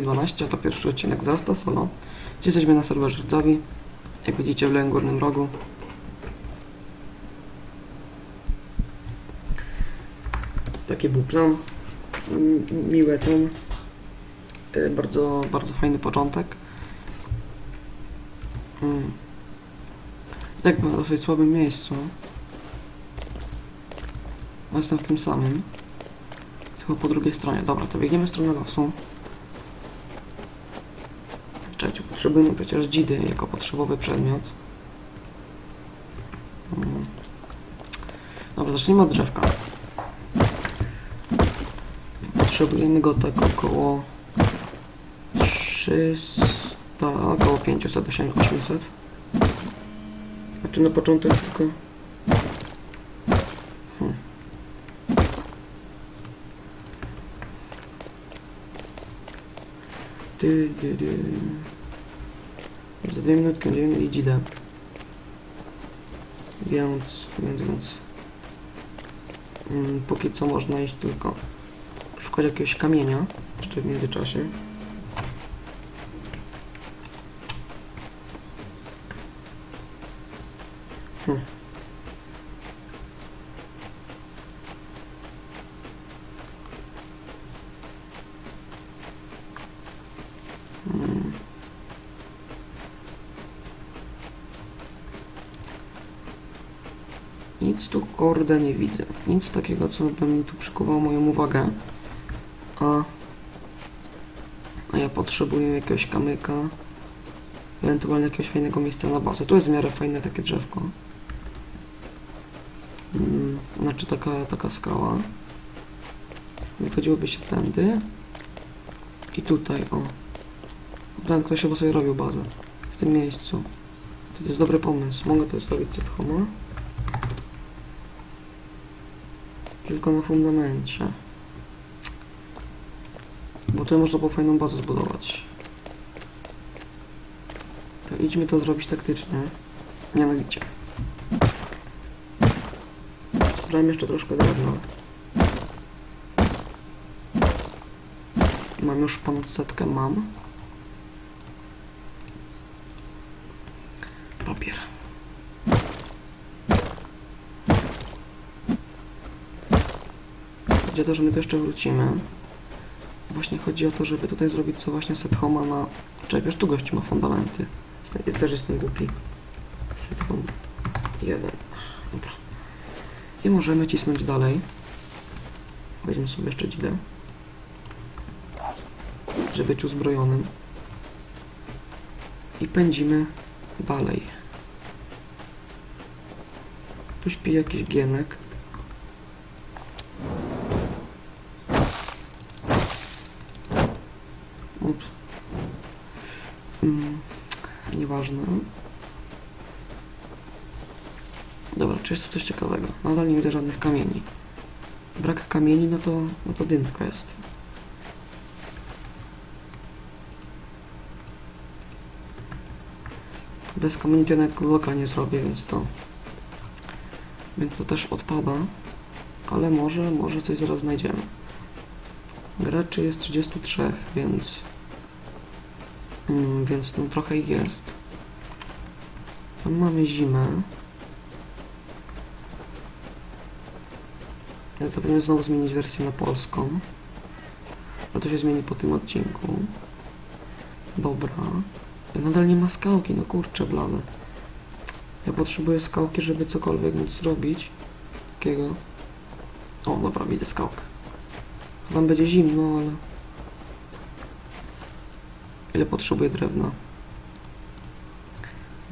12, a to pierwszy odcinek z Rasta Solo. Dziś jesteśmy na serwerze Rdzawi. Jak widzicie w lewym górnym rogu. Taki był plan. M- Miłe ten. Y, Bardzo, bardzo fajny początek. Mm. I tak w dosyć słabym miejscu. Jestem w tym samym. Tylko po drugiej stronie. Dobra, to biegniemy w stronę lasu. Czekajcie, potrzebujemy przecież dzidy jako potrzebowy przedmiot. Mm. Dobra, zacznijmy od drzewka. Potrzebujemy go tak około 300, około 500 do 800. Znaczy na początek tylko... Hmm. Za dwie minutki będziemy mieli dzidę. Więc, więc, więc... Mm, póki co można iść tylko szukać jakiegoś kamienia jeszcze w międzyczasie. Hmm. Mm. Nic tu kurde nie widzę. Nic takiego, co by mi tu przykuwało moją uwagę. A, a ja potrzebuję jakiegoś kamyka. Ewentualnie jakiegoś fajnego miejsca na bazę. Tu jest w miarę fajne takie drzewko. Mm, znaczy taka, taka skała. Wychodziłoby się tędy. I tutaj, o. Ten ktoś chyba sobie robił bazę. W tym miejscu. To jest dobry pomysł. Mogę to zostawić set homa. Tylko na fundamencie. Bo tu można było fajną bazę zbudować. To idźmy to zrobić taktycznie. Mianowicie. Zbrałem jeszcze troszkę drewna. Mam już ponad setkę, mam. Chodzi to, że my to jeszcze wrócimy. Właśnie chodzi o to, żeby tutaj zrobić co właśnie set homa na... Czekaj, wiesz, tu gościu ma fundamenty. Ja też jestem głupi. Set home. Jeden. Dobra. I możemy cisnąć dalej. Weźmy sobie jeszcze dzidę. Żeby być uzbrojonym. I pędzimy dalej. Tu śpi jakiś gienek. Ups. Mm, nieważne. Dobra, czy jest tu coś ciekawego? Nadal nie widzę żadnych kamieni. Brak kamieni, no to, no to dymka jest. Bez kamieni to nawet loka nie zrobię, więc to... Więc to też odpada. Ale może, może coś zaraz znajdziemy. Graczy jest 33, więc... Mm, więc tam trochę ich jest. Tam mamy zimę. Ja powinien znowu zmienić wersję na polską. Ale to się zmieni po tym odcinku. Dobra. Nadal nie ma skałki, no kurczę blade. Ja potrzebuję skałki, żeby cokolwiek móc zrobić. Takiego. O, dobra, widzę skałkę. Tam będzie zimno, ale... Ile potrzebuję drewna?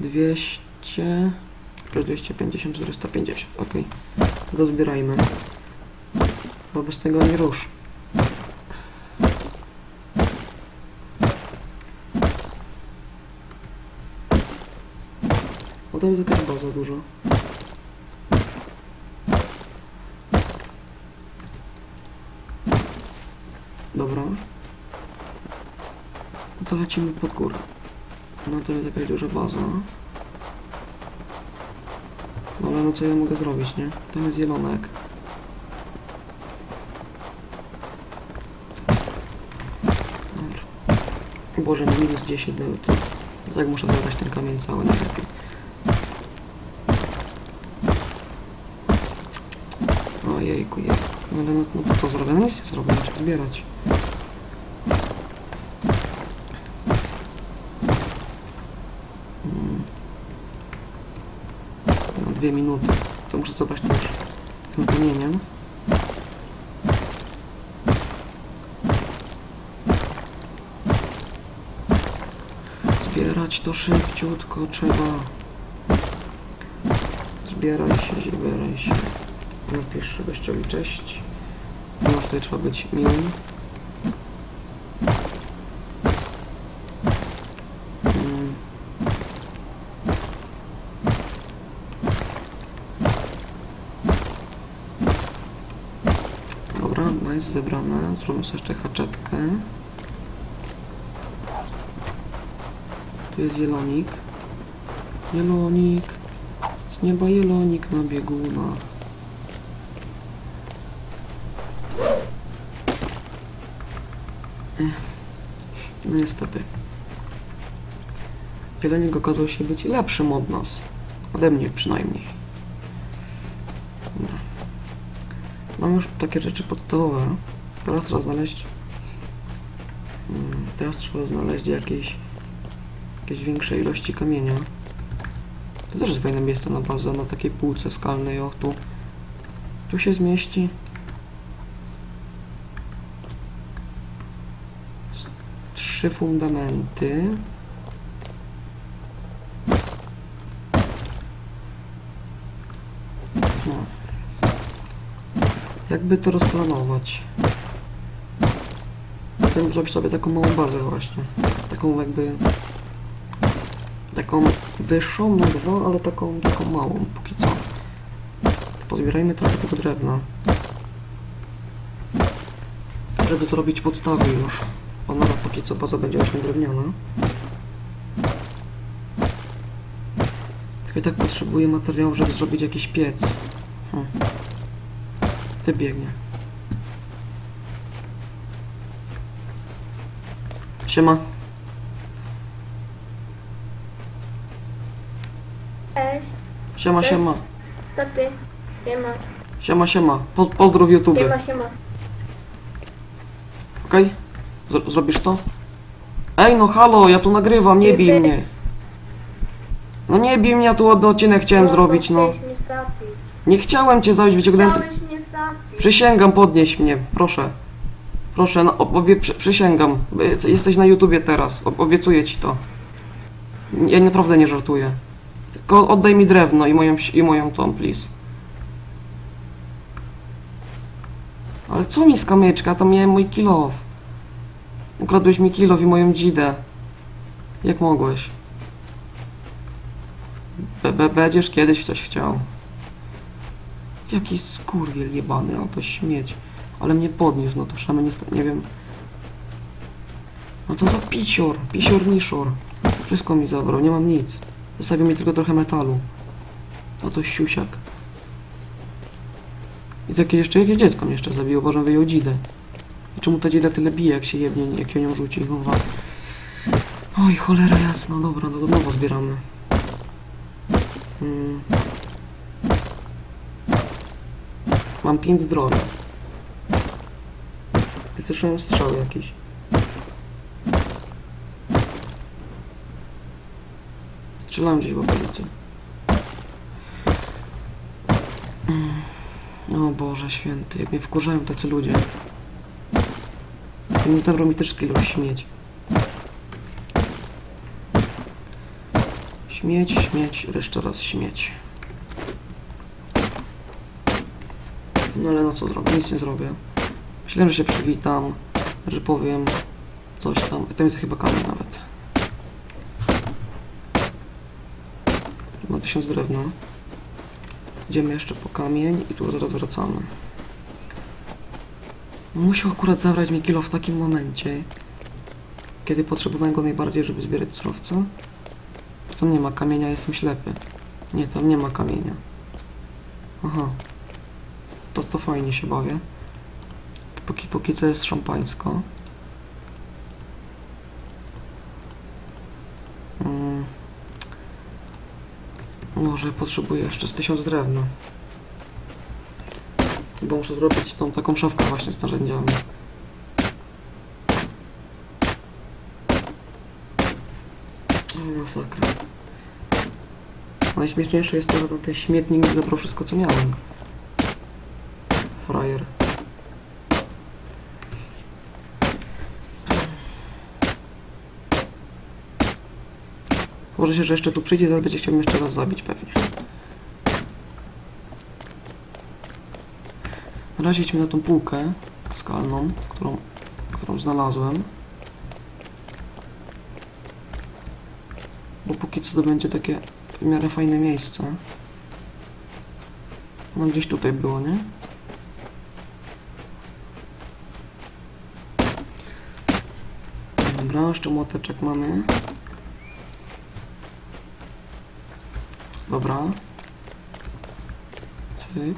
200... Plus 250, 450, ok. Dozbierajmy. Bo bez tego nie rusz. O, tam jest jakaś baza dużo. Dobra. To lecimy pod górę. No to jest jakaś duża baza. No ale no co ja mogę zrobić, nie? Tam jest zielonek. Dobra. Boże, no minus 10, no to... jak muszę zabrać ten kamień cały najlepiej. Ojejku, jejku. No ale no, no to co zrobię? No nic nie zrobię, muszę zbierać. Dwie minuty. To muszę zobaczyć też tym kamieniem. Zbierać to szybciutko trzeba. Zbieraj się, zbieraj się. Napisz gościowi cześć. No tutaj trzeba być miłym. Jeszcze haczetkę. Tu jest jelonik. Jelonik. Z nieba jelonik na biegunach. No niestety. Zielenik okazał się być lepszym od nas. Ode mnie przynajmniej. Dobra. Mam już takie rzeczy podstawowe. Teraz trzeba znaleźć... Mm, Teraz trzeba znaleźć jakieś... Jakieś większe ilości kamienia. To też jest fajne miejsce na bazę, na takiej półce skalnej, o tu. Tu się zmieści. Trzy fundamenty. No. Jakby to rozplanować? Chcę zrobić sobie taką małą bazę właśnie. Taką jakby... Taką wyższą na dwa, ale taką, taką małą póki co. Pozbierajmy trochę tego drewna. Żeby zrobić podstawy już. Bo póki co baza będzie właśnie drewniana. Tylko i tak potrzebuję materiałów, żeby zrobić jakiś piec. Hm. Ty biegnie. Siema. Cześć, Siema, Cześć. siema. to ty. Siema, Siema, siema. Po, pozdrów YouTube. siema, siema. Okej? Zro- Zrobisz to? Ej, no halo, ja tu nagrywam, nie bij mnie. No nie bij mnie, ja tu ładny odcinek chciałem No, zrobić, no. Chciałeś mnie zabić. Nie chciałem cię zabić, wyciągnąłem... Chciałeś mnie zabić. Przysięgam, podnieś mnie, proszę. Proszę, no, obie, przy, przysięgam. Y, Jesteś na YouTubie teraz, ob, obiecuję ci to. Ja naprawdę nie żartuję. Tylko oddaj mi drewno i moją, i moją tą, please. Ale co mi z kamyczka? Tam miałem mój kilof. Ukradłeś mi kilof i moją dzidę. Jak mogłeś? Będziesz kiedyś coś chciał. Jaki skurwiel jebany, a to śmieć. Ale mnie podniósł, no to przynajmniej nie, nie wiem. No to za pisior, pisior niszor. Wszystko mi zabrał, nie mam nic. Zostawił mi tylko trochę metalu. No to siusiak. I takie jeszcze jakieś dziecko mnie jeszcze zabiło, że wyjął dzidę. I czemu ta dzida tyle bije, jak się jebnie, jak ją rzuci? Kurwa. Oj, cholera jasna, dobra, no to nowo zbieramy. Mm. Mam 5 zdrowia. I słyszałem strzał jakiś. Strzelam gdzieś w okolicy. Mm. O Boże święty, jak mnie wkurzają tacy ludzie. Nie zabrał mi też kilo śmieć. Śmieć, śmieć, jeszcze raz śmieć. No ale no co zrobię? Nic nie zrobię. Myślałem, że się przywitam, że powiem coś tam. Tam jest chyba kamień nawet. Ma tysiąc drewna. Idziemy jeszcze po kamień i tu zaraz wracamy. Musiał akurat zabrać mi kilo w takim momencie, kiedy potrzebowałem go najbardziej, żeby zbierać surowce. Tam nie ma kamienia, jestem ślepy. Nie, tam nie ma kamienia. Aha. To, to fajnie się bawię. Póki, póki co jest szampańsko. Mm. Może potrzebuję jeszcze z tysiąc drewna. Bo muszę zrobić tą taką szafkę właśnie z narzędziami. Masakra. Najśmieszniejsze jest to, że ten śmietnik mi zabrał wszystko co miałem. Frajer. Może się, że jeszcze tu przyjdzie, zaraz będzie chciał jeszcze raz zabić pewnie. Na razie idźmy na tą półkę skalną, którą, którą znalazłem. Bo póki co to będzie takie w miarę fajne miejsce. No gdzieś tutaj było, nie? Dobra, jeszcze młoteczek mamy. Dobra. Cyk.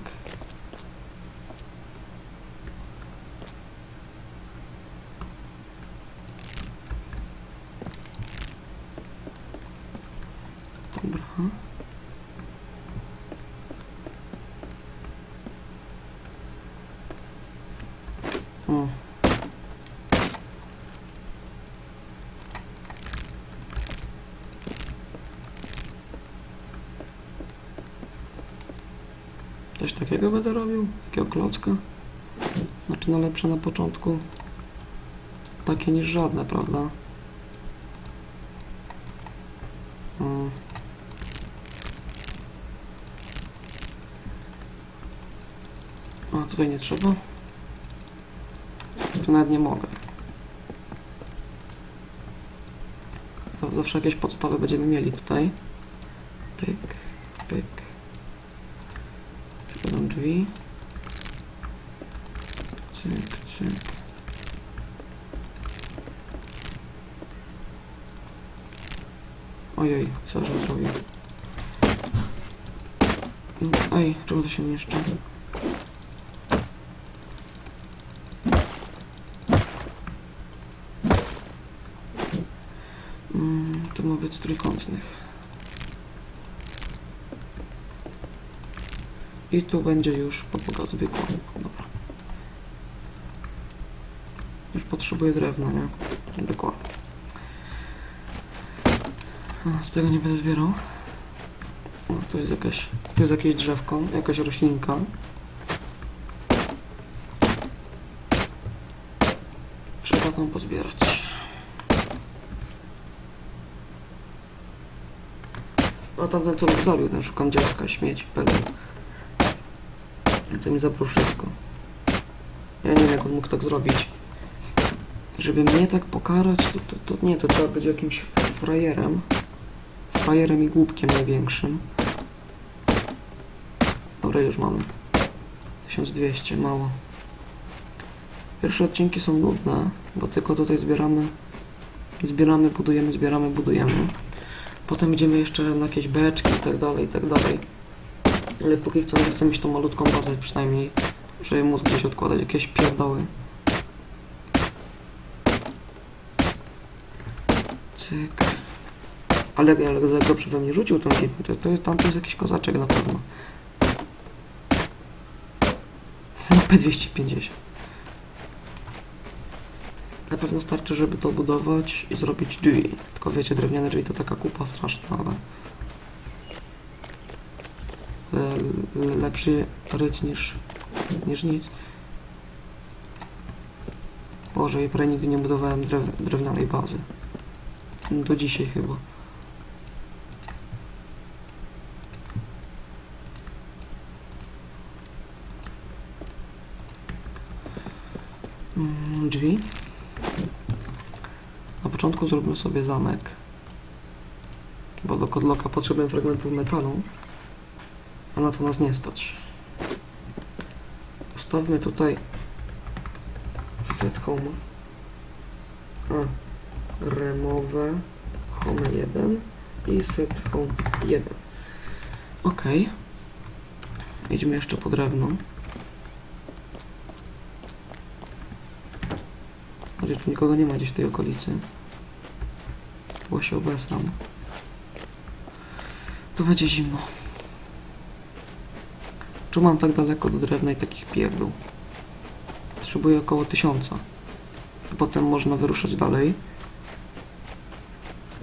Dobra. O. Coś takiego będę robił? Takiego klocka? Znaczy no lepsze na początku. Takie niż żadne, prawda? Mm. A tutaj nie trzeba. Tu nawet nie mogę. To zawsze jakieś podstawy będziemy mieli tutaj. Pyk. Drzwi. Cyk, cyk. Ojej, co że zrobił? No, Ej, czemu to się mieszczy? Mm, to ma być trójkątnych. I tu będzie już podłoga zwykła. Dobra. Już potrzebuję drewna, nie? Dokładnie. Z tego nie będę zbierał. O, tu jest jakaś, tu jest jakieś drzewko, jakaś roślinka. Trzeba tam pozbierać. A co mi zabił, ten szukam dziecka, śmieci, pewnie. Co mi zabrał wszystko. Ja nie wiem jak on mógł tak zrobić. Żeby mnie tak pokarać, to, to, to nie, to trzeba być jakimś frajerem. Frajerem i głupkiem największym. Dobra, już mamy. 1200, mało. Pierwsze odcinki są nudne, bo tylko tutaj zbieramy, zbieramy, budujemy, zbieramy, budujemy. Potem idziemy jeszcze na jakieś beczki i tak dalej, i tak dalej. Ale póki co nie chcę mieć tą malutką bazę przynajmniej, żeby móc gdzieś odkładać jakieś pierdoły. Cyk. Ale, ale dobrze we mnie rzucił tą gitę, to, to jest, tam to jest jakiś kozaczek na pewno. No P250. Na pewno starczy, żeby to budować i zrobić drzwi. Tylko wiecie, drewniane drzwi to taka kupa straszna, ale... Le, lepszy ryc niż, niż nic. Boże, ja nigdy nie budowałem drew, drewnianej bazy. Do dzisiaj chyba. Mm, Drzwi. Na początku zróbmy sobie zamek. Bo do kodloka potrzebuję fragmentów metalu. A na to nas nie stać. Ustawmy tutaj set home. A, remove home 1 i set home 1. Ok. Idźmy jeszcze po drewno. Chociaż tu nikogo nie ma gdzieś w tej okolicy. Bo się obesram. to będzie zimno. Czemu mam tak daleko do drewna i takich pierdół? Potrzebuję około tysiąca. Potem można wyruszać dalej.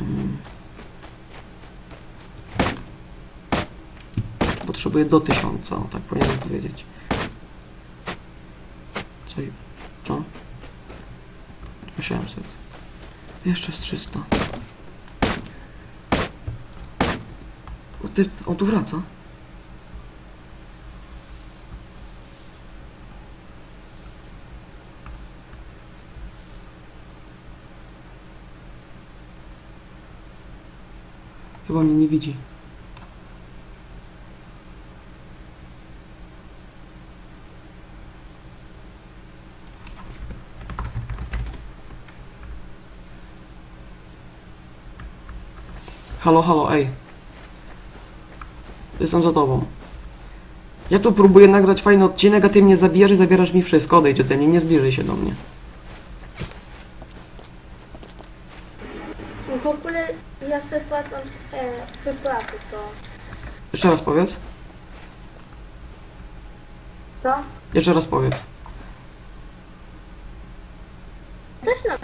Mm. Potrzebuję do tysiąca, o tak powinienem powiedzieć. Co? i- Co? 800. Jeszcze z 300. O, ty, on tu wraca. Chyba mnie nie widzi. Halo, halo, ej. Jestem za tobą. Ja tu próbuję nagrać fajny odcinek, a ty mnie zabijasz i zabierasz mi wszystko. Odejdź ode mnie, nie zbliżaj się do mnie. W ogóle ja sobie płacę e, wypłaty, to... Jeszcze raz powiedz. Co? Jeszcze raz powiedz. Też na.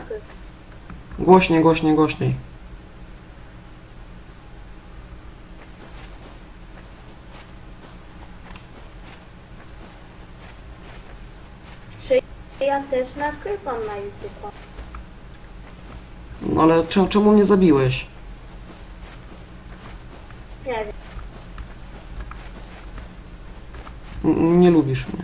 Głośniej, głośniej, głośniej. Czy ja też nagrywam na YouTube? No ale cze- czemu mnie zabiłeś? Nie nie lubisz mnie.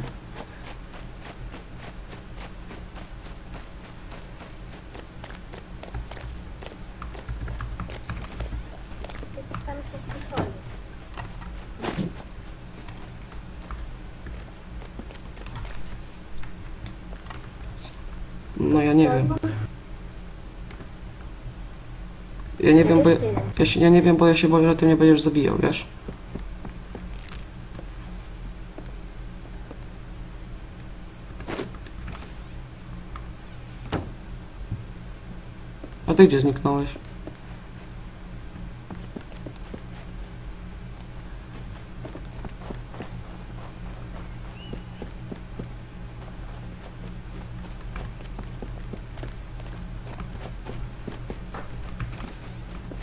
No ja nie wiem. Ja nie wiem, ja, się, ja nie wiem, bo ja się boję, że ty mnie będziesz zabijał, wiesz? A ty gdzie zniknąłeś?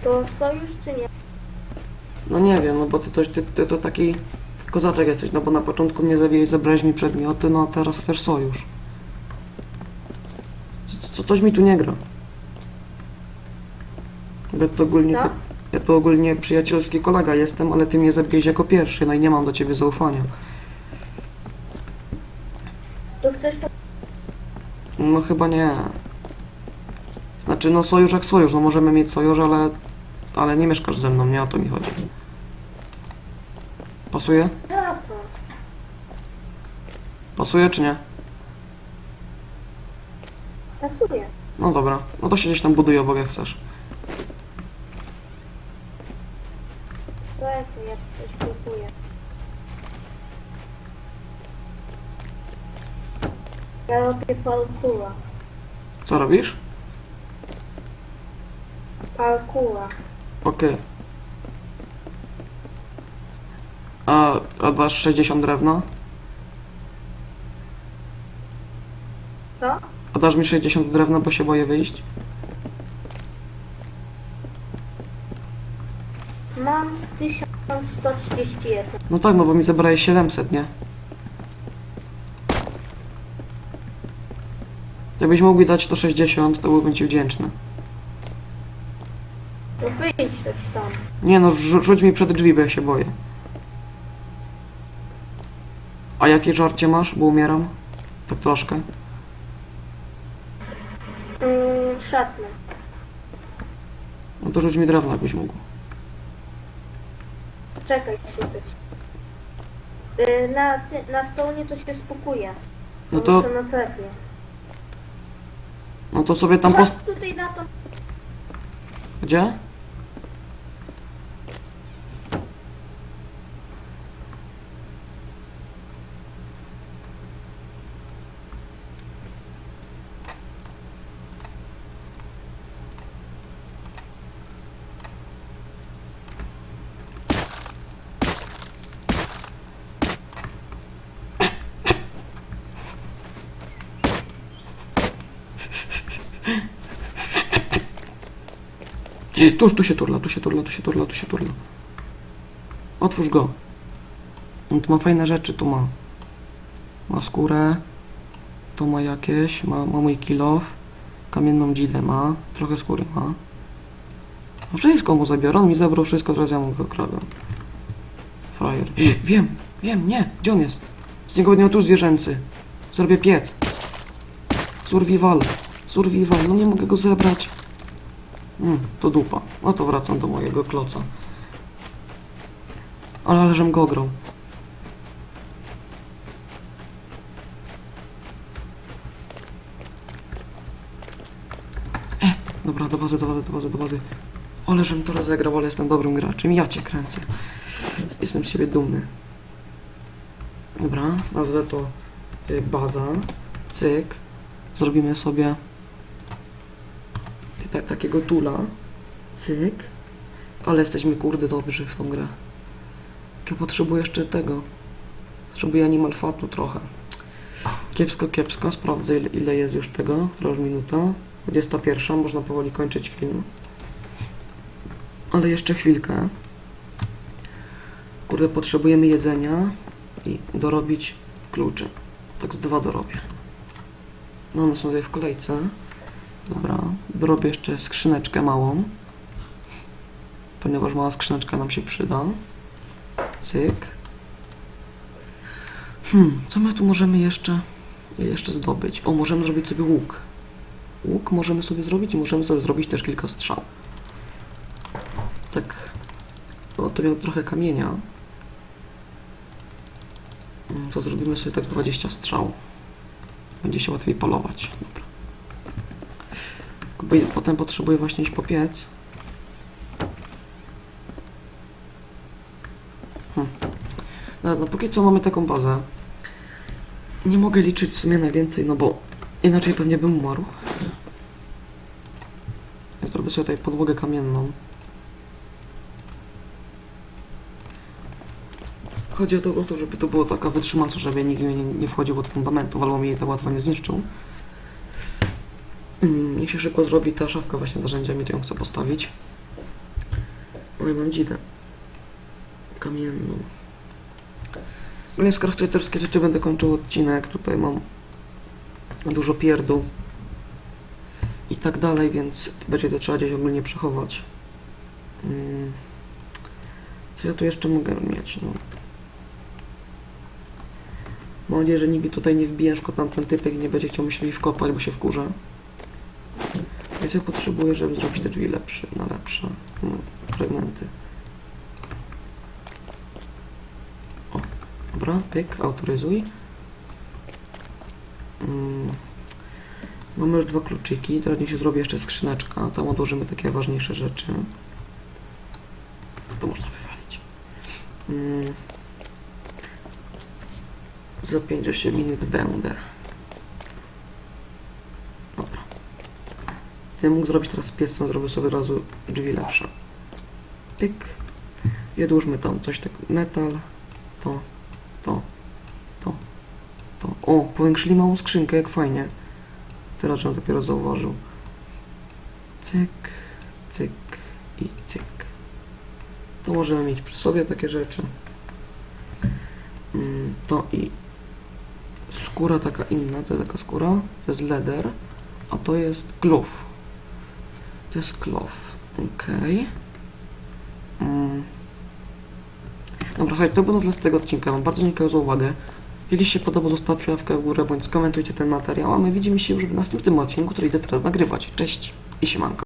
To sojusz czy nie? No nie wiem, no bo ty, to, ty, ty to taki kozaczek jesteś, no bo na początku mnie zabiłeś, zabrałeś mi przedmioty, no a teraz też sojusz. Co, co, coś mi tu nie gra. Ja to ogólnie, Co? ja to ogólnie przyjacielski kolega jestem, ale ty mnie zabiłeś jako pierwszy, no i nie mam do ciebie zaufania. To chcesz to... No chyba nie. Znaczy, no sojusz jak sojusz, no możemy mieć sojusz, ale, ale nie mieszkasz ze mną, nie o to mi chodzi. Pasuje? Pasuje czy nie? Pasuje. No dobra, no to się gdzieś tam buduj obok jak chcesz. To to ja coś kupuję. Ja robię parkura. Co robisz? Parkura. Okej. A, a dasz 60 drewna? Co? A dasz mi 60 drewna, bo się boję wyjść? Mam 1131. No tak, no bo mi zabrałeś 700, nie? Jakbyś mógł mi dać to 60, to byłbym ci wdzięczny. No wyjdź tam. Nie no, rzu- rzuć mi przed drzwi, bo ja się boję. A jakie żarcie masz, bo umieram? Tak troszkę. Mm, szatny. No to rzuć mi drewno, jakbyś mógł. Czekaj się coś. Y, na, ty, na stołnie to się spokuje. No to, na no to sobie tam Chodź post... tutaj na to. Gdzie? Tuż, tu się turla, tu się turla, tu się turla, tu się turla. Otwórz go. On tu ma fajne rzeczy, tu ma. Ma skórę. Tu ma jakieś, ma, ma mój kilof. Kamienną dzidę ma. Trochę skóry ma. Wszystko mu zabiorę, on mi zabrał wszystko, teraz ja mu go kradę. Frajer. Wiem, wiem, nie, gdzie on jest? Z niego będzie tu zwierzęcy. Zrobię piec. Survival. Survival, no nie mogę go zebrać. Mm, to dupa. No to wracam do mojego kloca. Ale, ale go ograł. E, dobra, do bazy, do bazy, do bazy, do bazy. Ale żem to rozegrał, ale jestem dobrym graczem. Ja cię kręcę. Jestem z siebie dumny. Dobra, nazwę to y, baza. Cyk. Zrobimy sobie ta, takiego tula. Cyk. Ale jesteśmy kurde dobrzy w tą grę. Ja potrzebuję jeszcze tego. Potrzebuję animal fatu trochę. Kiepsko, kiepsko. Sprawdzę ile, ile jest już tego. Która minuta. 21. Można powoli kończyć film. Ale jeszcze chwilkę. Kurde, potrzebujemy jedzenia i dorobić klucze. Tak z dwa dorobię. No one są tutaj w kolejce. Dobra, dorobię jeszcze skrzyneczkę małą. Ponieważ mała skrzyneczka nam się przyda. Cyk. Hmm, co my tu możemy jeszcze, jeszcze zdobyć? O, możemy zrobić sobie łuk. Łuk możemy sobie zrobić i możemy sobie zrobić też kilka strzał. Tak. O, to miał trochę kamienia. Mm, To zrobimy sobie tak z 20 strzał. Będzie się łatwiej polować. Dobra. Potem potrzebuję właśnie iść po piec. Hmm. No, no póki co mamy taką bazę. Nie mogę liczyć w sumie na więcej, no bo inaczej pewnie bym umarł. Ja zrobię sobie tutaj podłogę kamienną. Chodzi o to, żeby to było taka wytrzymawcza, żeby nikt nie, nie wchodził od fundamentów, albo mi to łatwo nie zniszczył. Mm, niech się szybko zrobi ta szafka właśnie narzędziami, to ją chcę postawić. Oj, mam dzidę. Kamienną. I skraftuję te wszystkie rzeczy, będę kończył odcinek. Tutaj mam dużo pierdół i tak dalej, więc będzie to trzeba gdzieś ogólnie przechować. Mm. Co ja tu jeszcze mogę mieć? No. Mam nadzieję, że nikt tutaj nie wbije, szkoda tamten typek nie będzie chciał myśli wkopać, bo się wkurza. Ja potrzebuję, żeby zrobić te drzwi lepsze, na lepsze mm, fragmenty. O, dobra, pyk, autoryzuj. Mm. Mamy już dwa kluczyki, teraz niech się zrobi jeszcze skrzyneczka, tam odłożymy takie ważniejsze rzeczy. To można wywalić. Mm. Za 5-8 minut będę. Dobra. Ja mógł zrobić teraz piec, no zrobię sobie od razu drzwi lepsze. Pyk. I odłóżmy tam coś tak. Metal. To. To. To. To. O, powiększyli małą skrzynkę, jak fajnie. Teraz żem dopiero zauważył. Cyk. Cyk. I cyk. To możemy mieć przy sobie takie rzeczy. Mm, To i skóra taka inna, to jest taka skóra, to jest leder, a to jest glove. To jest glove, okej. Mm. Dobra, to było na tyle tego odcinka, wam bardzo dziękuję za uwagę. Jeśli się podoba, zostawcie łapkę w górę, bądź skomentujcie ten materiał, a my widzimy się już w następnym odcinku, który idę teraz nagrywać. Cześć i siemanko.